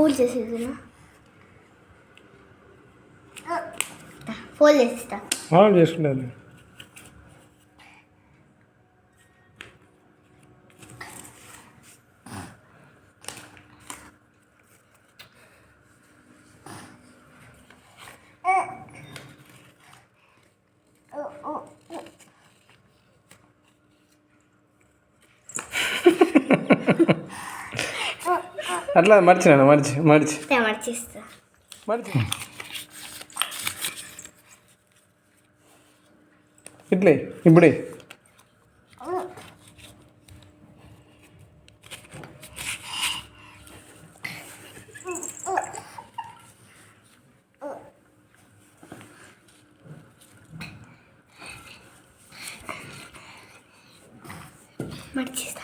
Fold చేసేదినా fold చేసేస్తా చేసుకుంటాను అట్లా మర్చినాను మర్చి మర్చి మర్చిస్తా మర్చి ఇట్లే ఇప్పుడే మర్చిస్తా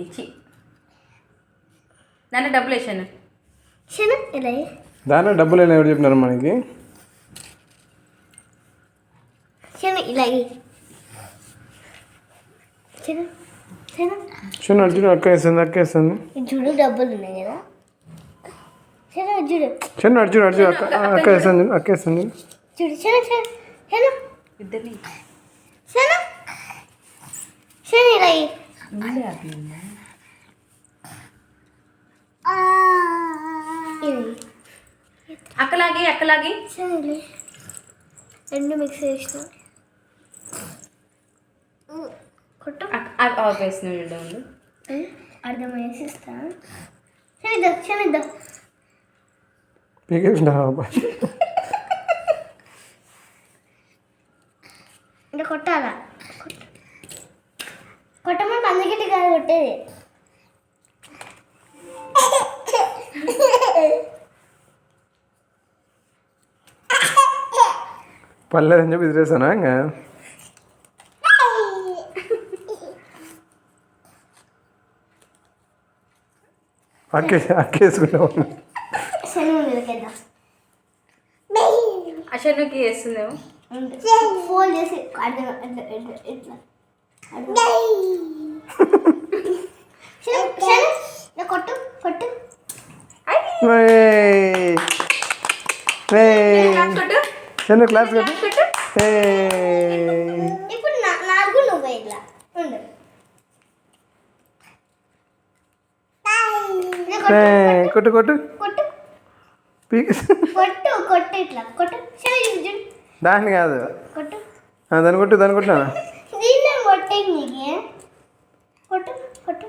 ఇచ్చి దాంట్లో డబ్బులు వేసాను దాంట్లో డబ్బులు అయినా ఎవరు చెప్పినారు మనకి? చిన్న చూడు చూడు అక్క వేస్తుంది అక్క వేస్తుంది చూడు డబ్బులు ఉన్నాయి కదా. చిన్న చూడు. చిన్న అడు చూడు అక్క వేస్తుంది అక్క వేస్తుంది చూడు. చిన్న చిన్న చిన్న. ఇద్దరిని. చిన్న. చిన్న ఇలా అక్కలాగి అక్కలాగి. రెండు మిక్స్ చేసిన. కొట్టు. అర్థం వేసిస్తా ఇంకా కొట్టాలా? కొట్టు. కొట్టమంటే అందుకటి కాదు కొట్టేది. పర్లేదని చెప్పి ఇదిరేసానా ఇంకా? అక్కే అక్కేసుకున్నావు అశనుకి వేస్తుందేమో ఫోల్డ్ చేసి కొట్టు కొట్టు ఏయ్. ఏయ్. క్లాస్ కొట్టు చిన్న క్లాస్ కట్టు. క్లాస్ కొట్టు? ఏయ్. ఇప్పుడు నా నాకు నువ్వు ఇట్లా. ఉండు. ఇలా కొట్టు. కొట్టు. ఇట్లా. దాన్ని కాదు. కొట్టు. ఆ, దాన్ని కొట్టు దాన్ని దీన్నే నీకు. కొట్టు కొట్టు.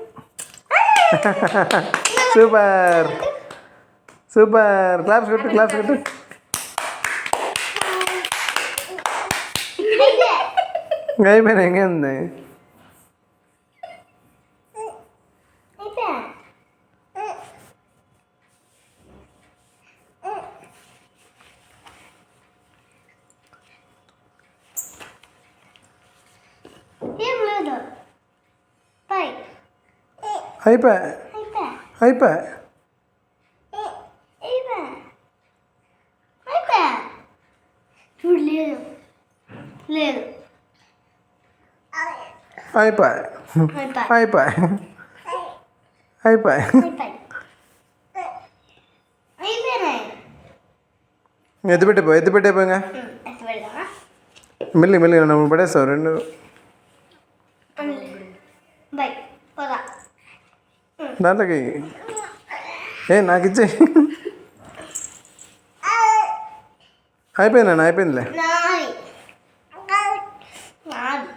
సూపర్ సూపర్ క్లాప్స్ కొట్టు క్లాప్స్ కొట్టు అయితే ఇంకా అయిపోయినా ఇంకేంది అయితే ఏం అయిపోయా. అయిపోయి. అయిపోయా. ఎత్తి పెట్టిపో ఎత్తి పెట్టిపో ఇంకా ఎత్తి పెడదామా మెల్లి మెల్లి నన్ను పడేస్తావు రెండు. దాంట్లోకి. ఏ నాకు ఇచ్చే అయిపోయిందా అయిపోయిందిలే నాది నాది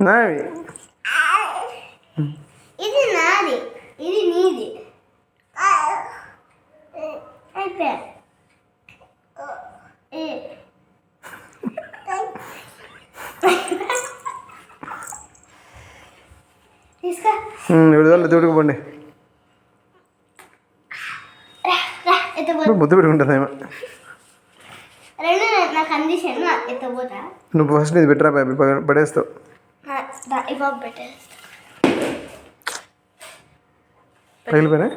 నావి. ఇది నాది. ఇది నీది. విడుదల తోడుకుపోండి ముద్దు పెట్టుకుంటుంది ఏమో. నువ్వు ఫస్ట్ ఇది పెట్టరా బాబీ పగిలిపోయినా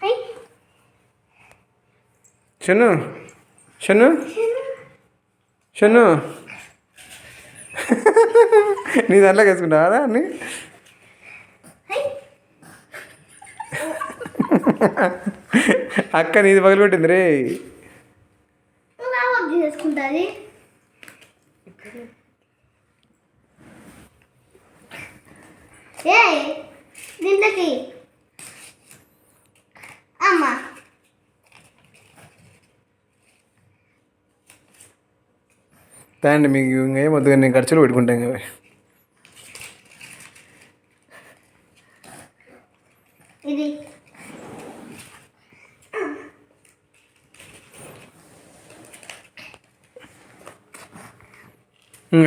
హై షన్ను షన్ను షన్ను నీ దాంట్లోకి వేసుకుంటావా అన్ని? హై అక్క నీది పగిలిపెట్టింది రే నువ్వు నా వర్క్ చేసుకుంటుంది ఏ దీంట్లోకి అమ్మా. తాండి మీకు ఇంకేం వద్దు నేను ఖర్చులు పెట్టుకుంటాం కదా ఇది.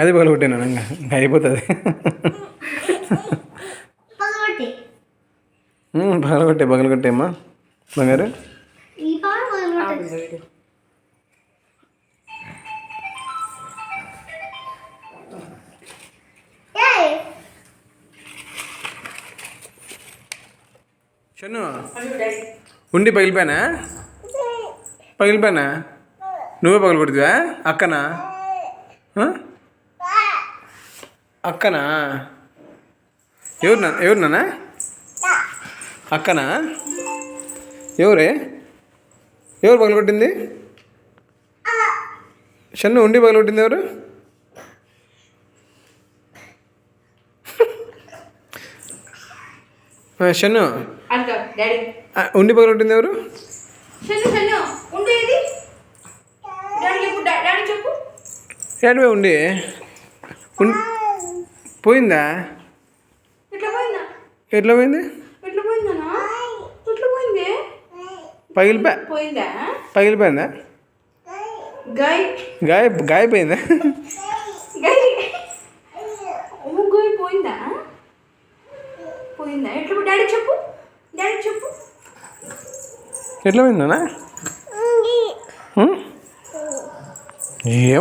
అది పగలగొట్టాను ఇంకా అయిపోతుంది. పగలగొట్టే పగలగొట్టే అమ్మా. బంగారు. షన్ను ఉండి పగిలిపోయానా? పగిలిపోయానా? నువ్వే పగలగొడుతువా అక్కనా? అక్కనా? ఎవరు నా ఎవరు నాన్న అక్కనా? ఎవరే? ఎవరు పగలగొట్టింది? షన్ను ఉండి పగలగొట్టింది ఎవరు? షన్ను. ఉండి పగలగొట్టింది ఎవరు? డాడీ ఏడవే ఉండి. పోయిందా? ఎట్లా పోయింది ఇట్లా పోయిందనా ఇట్లా పోయింది పగిలిపోయా పోయిందా? పగిలిపోయిందా? గాయ్. గాయ గాయపోయిందా? గాయ్. పోయిందా? పోయిందా? ఎట్లా పో- డాడీ చెప్పు. డాడీ చెప్పు. ఎట్లా పోయిందా ఏం